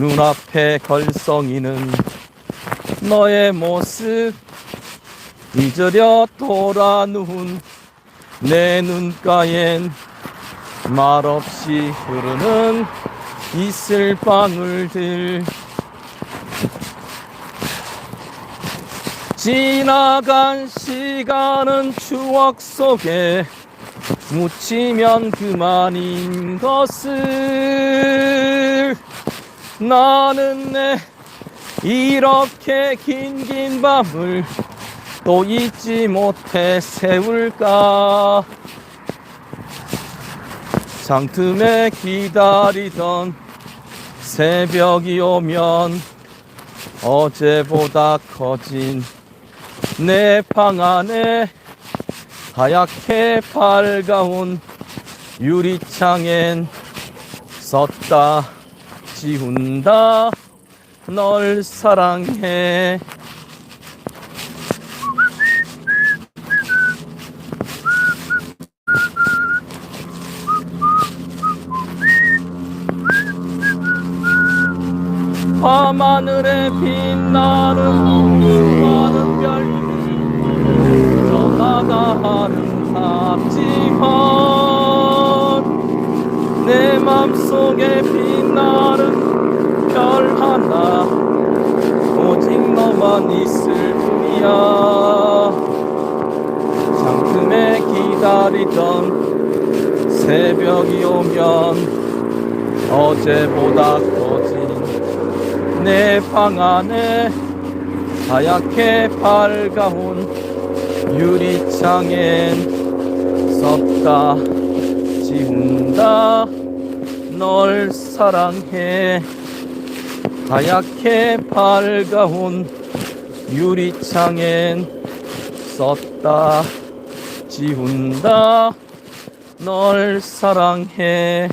눈앞에 걸성이는 너의 모습. 잊으려 돌아 누운 내 눈가엔 말없이 흐르는 이슬 방울들. 지나간 시간은 추억 속에 묻히면 그만인 것을 나는 내 이렇게 긴 긴 밤을 또 잊지 못해 세울까? 장틈에 기다리던 새벽이 오면 어제보다 커진 내 방 안에 하얗게 밝아온 유리창엔 썼다 지운다. 널 사랑해. 밤하늘에 빛나는 수많은 별들 전하다 맘속에 빛나는 별 하나. 오직 너만 있을 뿐이야. 장틈에 기다리던 새벽이 오면 어제보다 커진 내 방 안에 하얗게 밝아온 유리창엔 썼다. 지운다 널 사랑해. 하얗게 밝아온 유리창엔 썼다. 지운다. 널 사랑해